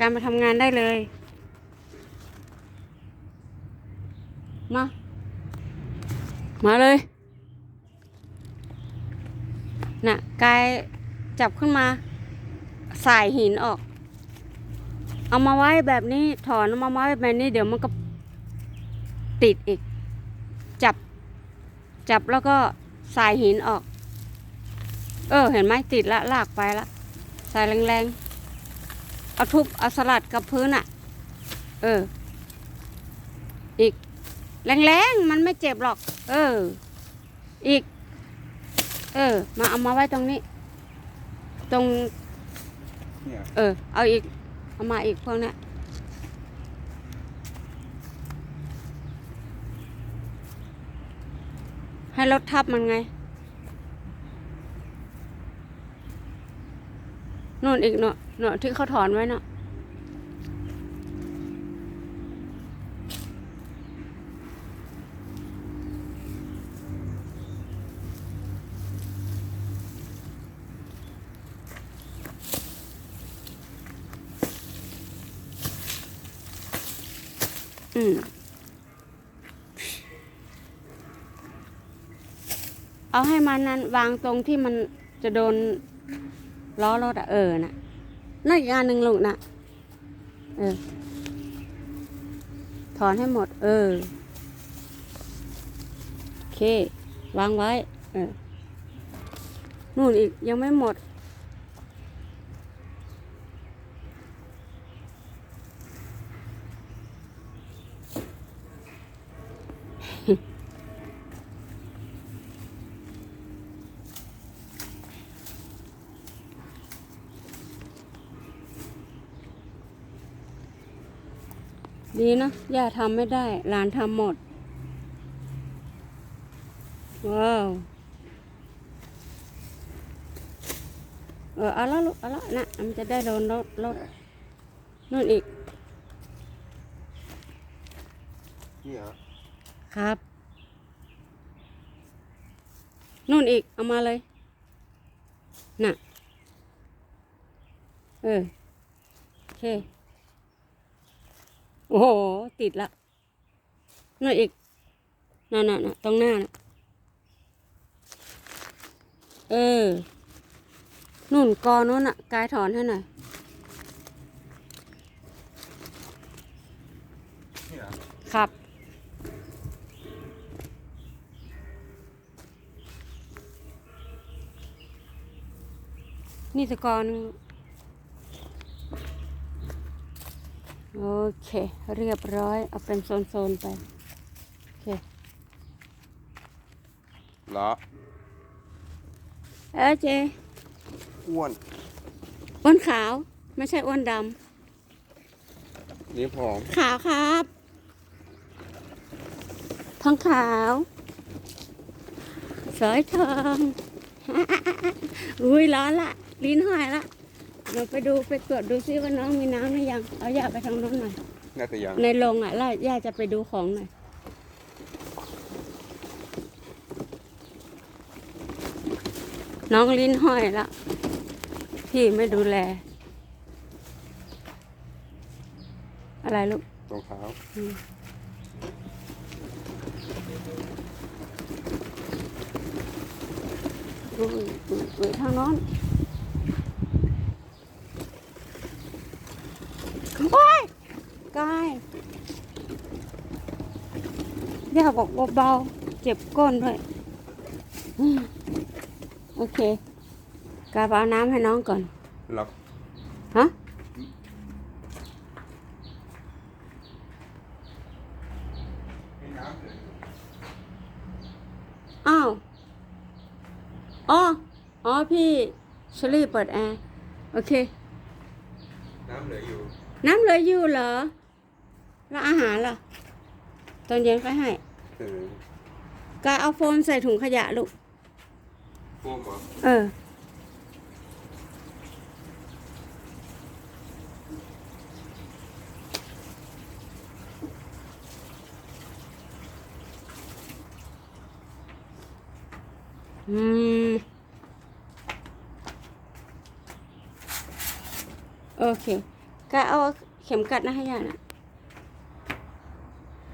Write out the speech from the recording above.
การมาทำงานได้เลย มา มาเลย น่ะ กายจับขึ้นมา สายหินออก เอามาไว้แบบนี้ ถอนเอามาไว้แบบนี้ เดี๋ยวมันก็ติดอีก จับ จับแล้วก็สายหินออก เออ เห็นไหมติดละลากไปละใส่แรงๆ เอาทุบเอาสลัดกับพื้นอะ เออ อีก แรงๆ มันไม่เจ็บหรอก เออ อีก เออ มาเอามาไว้ตรงนี้ ตรงเนี่ยเออ เอาอีก เอามาอีกพวกเนี้ยให้รถทับมันไง นู่นอีกเนาะเนาะที่เขาถอนไว้เนาะอืมเอาให้มันนั้นวางตรงที่มันจะโดน ล้อรถอะเออน่ะนั่นอีกอันหนึ่งลูกน่ะ เออ ถอนให้หมด เออ โอเค วางไว้ เออ นู่นอีกยังไม่หมด ดีนะ ย่าทำไม่ได้ หลานทำหมด ว้าว เออเอาละลูกเอาละนะมันจะได้โดนรถรถนู่นอีก นี่เหรอครับ นู่นอีก เอามาเลย น่ะ เออ โอเค โอ้โห ติดละนู่นอีกนั่นน่ะน่ะตรงหน้านะเออนู่นกอนู้นน่ะ กายถอนให้หน่อยครับ นี่ตะกอน โอเค เรียบร้อย เอาเป็นโซนๆไป โอเคเหรอเออเจอ้วนอ้วนขาว ไม่ใช่อ้วนดนี่ผอมำขาวครับทองขาวสอยทอง อุ้ยร้อนละ ลิ้นห้อยละ เดี๋ยวไปดูไปตรวจดูซิว่าน้องมีน้ำหรือยัง เอาย่าไปทางโน้นหน่อย น่าจะยังในโรงอะแล้วย่าจะไปดูของหน่อย น้องลิ้นห้อยละพี่ไม่ดูแล อะไรลูกรองเท้าอุ้ยอุ้ยอุ้ยทางโน้นโอ้ยกาย ย่าบอกเบาๆเจ็บก้นด้วยอืมโอเคกายไปเอาน้ำให้น้องก่อนล็อกฮะมีน้ำเลยอ้าวอ๋ออ๋อพี่เชอรี่เปิดแอร์โอเค น้ำเหลืออยู่ น้ำเหลืออยู่เหรอ แล้วอาหารล่ะ ตอนเย็นก็ให้ เออกายเอาโฟมใส่ถุงขยะลูกโฟมเหรอเออ อืม โอเคกายเอาเข็มกัดนะให้ยายนะ